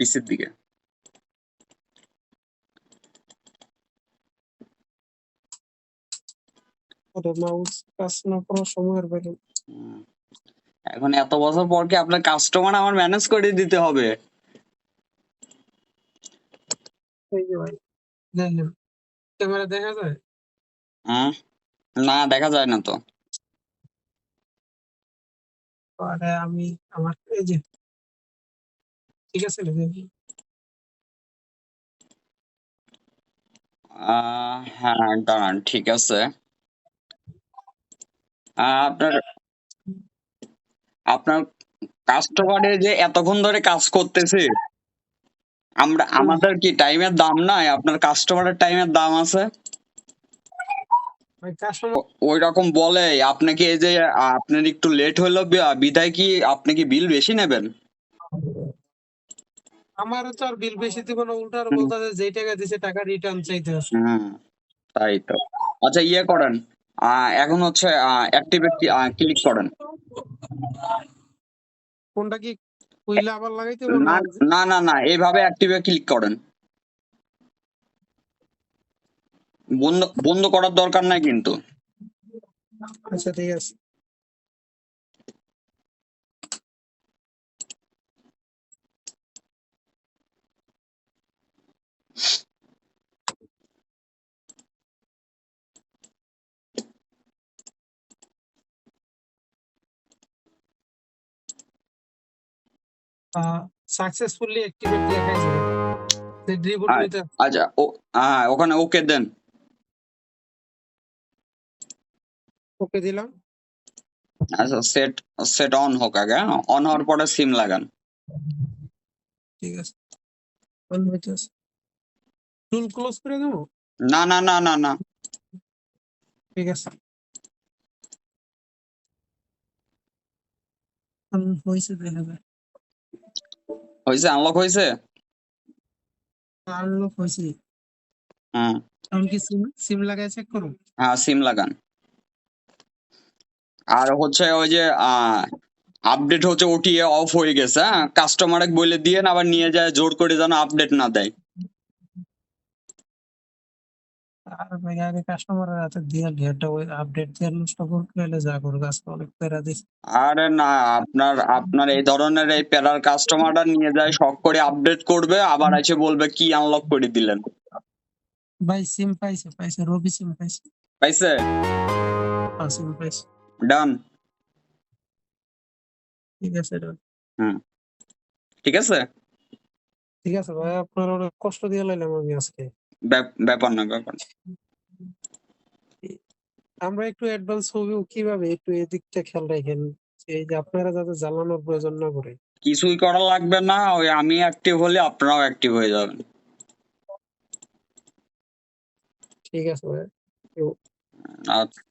পিসির দিকে। মাউস কাজ না করার সময়ের বাইরে এখন এত বছর পর কি আপনার কাস্টমার আমার ম্যানেজ করে দিতে হবে? ক্যামেরা দেখা যায়? হ্যাঁ না দেখা যায় না তো। আরে আমি আমার এই যে ঠিক আছে হ্যাঁ দাঁড়ান ঠিক আছে। আপনার আপনার কাস্টমারে যে এতক্ষণ ধরে কাজ করতেছে আমরা আমাদের কি টাইমের দাম নাই? আপনার কাস্টমারের টাইমের দাম আছে? ওই রকম বলে আপনাকে এই যে আপনার একটু লেট হলো বিদায় কি আপনি কি বিল বেশি নেবেন? আমার তো আর বিল বেশি দিব না উল্টা আর হুম। বলতে যেই টাকা দিছে টাকা রিটার্ন চাইতে হুম তাই তো। আচ্ছা ইয়ে করেন। এখন হচ্ছে অ্যাক্টিভে ক্লিক করেন। কোনটা কি কইলে আবার লাগাইতে হবে না? না না এইভাবে অ্যাক্টিভে ক্লিক করেন। বন্ধ বন্ধ করার দরকার নাই কিন্তু। আচ্ছা ঠিক আছে। সাকসেসফুলি অ্যাক্টিভেট লেখাইছে রিবুট আর- নিতে। আচ্ছা ও হ্যাঁ ওখানে ওকে দেন। ওকে দিলাম। আচ্ছা সেট সেট অন হোক আগে অন হওয়ার পরে সিম লাগান। ঠিক আছে। অন হইতেছে টুল ক্লোজ করে দেবো? না না না না না। ঠিক আছে। অন হয়েছে দেখা যায় হয়েছে আনলক হয়েছে আনলক হয়েছে হ্যাঁ। আমি কি সিম সিম লাগাই চেক করো হ্যাঁ সিম লাগান। আর হচ্ছে ওই যে আপডেট হচ্ছে ওটিএ অফ হয়ে গেছে হ্যাঁ? কাস্টমারে বলে দিয়ে আবার নিয়ে যায় জোর করে যেন আপডেট না দেয়। আর ভাই আগে কাস্টমারের হাতে দিয়ে ডেটটা ওই আপডেট দিয়ে নষ্ট করলে যা করুক আজকে অনেক প্যারা দিচ্ছে আরে না আপনার আপনার এই ধরনের এই প্যারার কাস্টমাররা নিয়ে যায় শখ করে আপডেট করবে আবার এসে বলবে কি আনলক করে দিলেন। ভাই সিম পাইছে পাইছে রবি সিম পাইছে। পাইছে? হ্যাঁ সিম পাইছে। ডান ঠিক আছে এটা ঠিক আছে? ঠিক আছে ভাই আপনার অনেক কষ্ট দিয়ে লাইলাম আমি আজকে। ব্যাপার না ব্যাপার। আমরা একটু অ্যাডভান্স হব কীভাবে? একটু এদিকটা খেয়াল রাখেন। এই যে আপনারা যাতে জ্বালানোর প্রয়োজন না করে কিছুই করা লাগবে না ওই আমি অ্যাক্টিভ হলে আপনারাও অ্যাক্টিভ হয়ে যাবেন। ঠিক আছে ভাই। আচ্ছা।